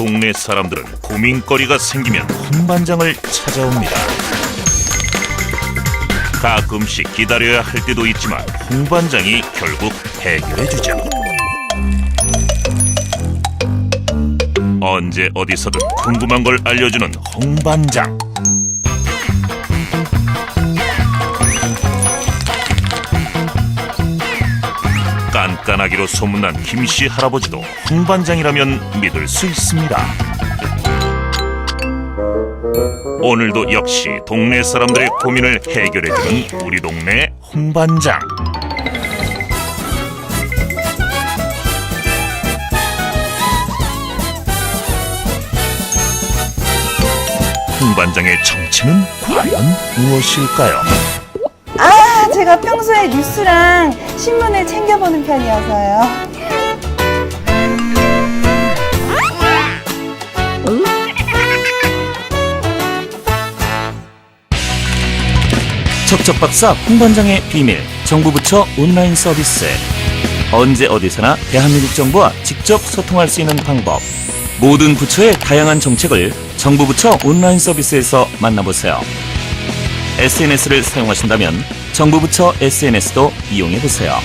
동네 사람들은 고민거리가 생기면 홍반장을 찾아옵니다. 가끔씩 기다려야 할 때도 있지만 홍반장이 결국 해결해주죠. 언제 어디서든 궁금한 걸 알려주는 홍반장. 깐깐하기로 소문난 김씨 할아버지도 홍반장이라면 믿을 수 있습니다. 오늘도 역시 동네 사람들의 고민을 해결해주는 우리 동네 홍반장. 홍반장의 정체는 과연 무엇일까요? 아, 제가 평소에 뉴스랑 신문을 챙겨보는 편이어서요. 척척박사 홍반장의 비밀 정부 부처 온라인 서비스 언제 어디서나 대한민국 정부와 직접 소통할 수 있는 방법 모든 부처의 다양한 정책을 정부 부처 온라인 서비스에서 만나보세요. SNS를 사용하신다면 정부 부처 SNS도 이용해 보세요.